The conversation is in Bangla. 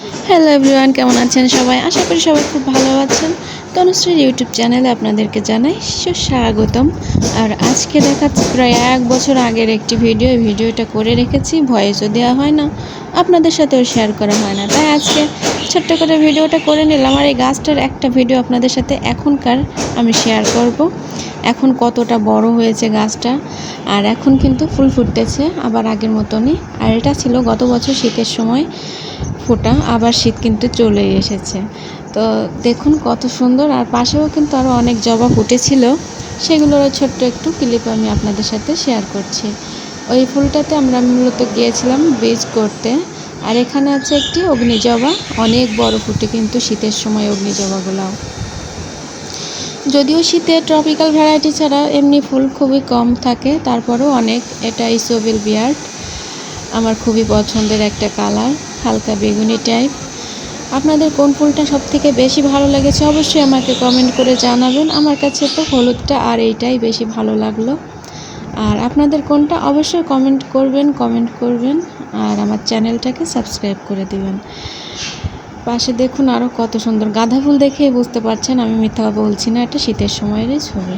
হ্যালো এভরিওয়ান কেমন আছেন সবাই? আশা করি সবাই খুব ভালো আছেন। তনুশ্রীর ইউটিউব চ্যানেলে আপনাদেরকে জানাই সুস্বাগতম। আর আজকে দেখাচ্ছি প্রায় এক বছর আগের একটি ভিডিও ভিডিওটা করে রেখেছি, ভয়েসও দেওয়া হয় না। আপনাদের সাথেও শেয়ার করা হয় না। তাই আজকে ছোট্ট করে ভিডিওটা করে নিলাম আর এই গাছটার একটা ভিডিও আপনাদের সাথে এখনকার আমি শেয়ার করব। এখন কতটা বড় হয়েছে গাছটা আর এখন কিন্তু ফুল ফুটতেছে আবার আগের মতনই আর এটা ছিল, গত বছর শীতের সময় ফোটা, আবার শীত কিন্তু চলে এসেছে। তো দেখুন কত সুন্দর আর পাশেও কিন্তু আরও অনেক জবা ফুটেছিল। সেগুলোরও ছোট্ট একটু ক্লিপ আমি আপনাদের সাথে শেয়ার করছি। ওই ফুলটাতে আমরা মূলত গিয়েছিলাম বীজ করতে। আর এখানে আছে একটি অগ্নিজবা, অনেক বড় ফুটে কিন্তু শীতের সময় অগ্নিজবাগুলাও। যদিও শীতে ট্রপিক্যাল ভ্যারাইটি ছাড়া এমনি ফুল খুবই কম থাকে, তারপরেও অনেক। এটা ইসোবেল বিয়ার্ড আমার খুবই পছন্দের একটা কালার হালকা বেগুনি টাইপ আপনাদের কোন ফুলটা সব থেকে বেশি ভালো লেগেছে অবশ্যই আমাকে কমেন্ট করে জানাবেন। আমার কাছে তো হলুদটা আর এইটাই বেশি ভালো লাগল। আর আপনাদের কোনটা অবশ্যই কমেন্ট করবেন কমেন্ট করবেন, আর আমার চ্যানেলটাকে সাবস্ক্রাইব করে দিবেন। পাশে দেখুন আরও কত সুন্দর গাঁদা ফুল দেখেই বুঝতে পারছেন, আমি মিথ্যা বলছি না, এটা শীতের সময়েরই ছবি।